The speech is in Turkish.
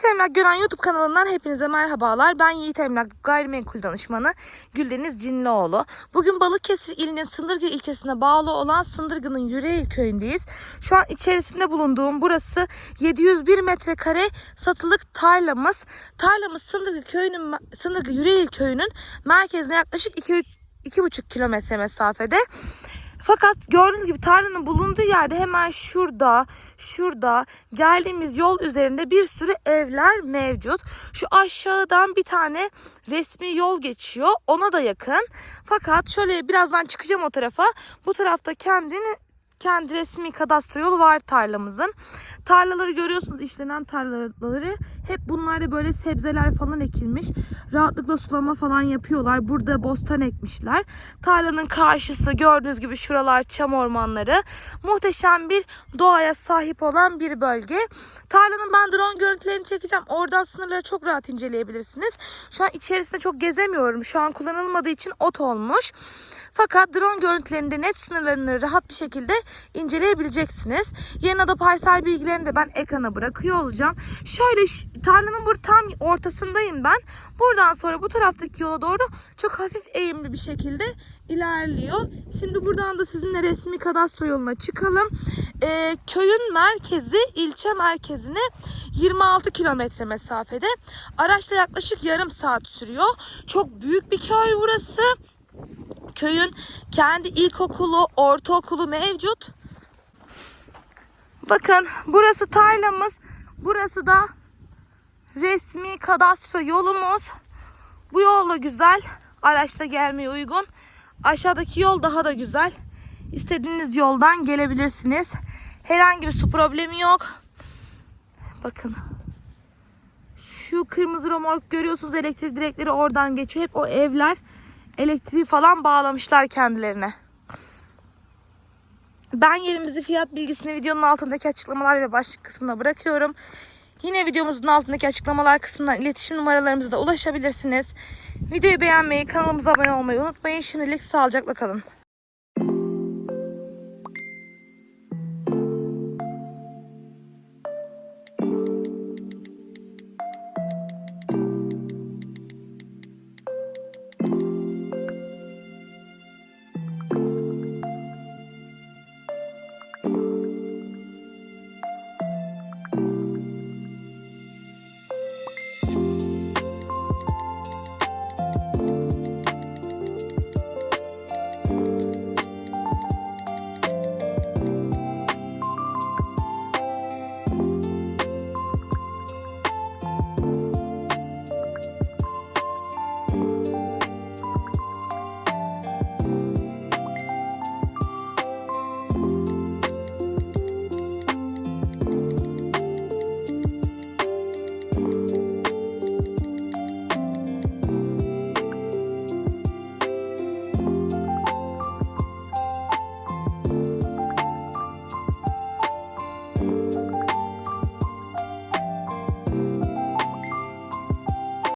Yiğit Emlak Gören YouTube kanalından hepinize merhabalar. Ben Yiğit Emlak Gayrimenkul Danışmanı Güldeniz Cinlioğlu. Bugün Balıkesir ilinin Sındırgı ilçesine bağlı olan Sındırgı'nın Yüreğil köyündeyiz. Şu an içerisinde bulunduğum burası 701 metrekare satılık tarlamız. Tarlamız Sındırgı köyünün Sındırgı Yüreğil köyünün merkezine yaklaşık 2-2,5 kilometre mesafede. Fakat gördüğünüz gibi tarlanın bulunduğu yerde hemen şurada, şurada geldiğimiz yol üzerinde bir sürü evler mevcut. Şu aşağıdan bir tane resmi yol geçiyor. Ona da yakın. Fakat şöyle birazdan çıkacağım o tarafa. Bu tarafta kendini kendi resmi kadastro yolu var tarlamızın. Tarlaları görüyorsunuz işlenen tarlaları. Hep bunlarda böyle sebzeler falan ekilmiş. Rahatlıkla sulama falan yapıyorlar. Burada bostan ekmişler. Tarlanın karşısı gördüğünüz gibi şuralar çam ormanları. Muhteşem bir doğaya sahip olan bir bölge. Tarlanın ben drone görüntülerini çekeceğim. Oradan sınırları çok rahat inceleyebilirsiniz. Şu an içerisinde çok gezemiyorum. Şu an kullanılmadığı için ot olmuş. Fakat drone görüntülerinde net sınırlarını rahat bir şekilde inceleyebileceksiniz. Yanına da parsel bilgilerini de ben ekrana bırakıyor olacağım. Şöyle tarlanın bu tam ortasındayım ben. Buradan sonra bu taraftaki yola doğru çok hafif eğimli bir şekilde ilerliyor. Şimdi buradan da sizinle resmi kadastro yoluna çıkalım. Ee, köyün merkezi ilçe merkezine 26 kilometre mesafede. Araçla yaklaşık yarım saat sürüyor. Çok büyük bir köy burası köyün kendi ilkokulu, ortaokulu mevcut. Bakın burası tarlamız. Burası da resmi kadastro yolumuz. Bu yol da güzel. Araçla gelmeye uygun. Aşağıdaki yol daha da güzel. İstediğiniz yoldan gelebilirsiniz. Herhangi bir su problemi yok. Bakın. Şu kırmızı romork görüyorsunuz elektrik direkleri oradan geçiyor. Hep o evler elektriği falan bağlamışlar kendilerine. Ben yerimizi fiyat bilgisini videonun altındaki açıklamalar ve başlık kısmına bırakıyorum. Yine videomuzun altındaki açıklamalar kısmından iletişim numaralarımıza da ulaşabilirsiniz. Videoyu beğenmeyi, kanalımıza abone olmayı unutmayın. Şimdilik sağlıcakla kalın.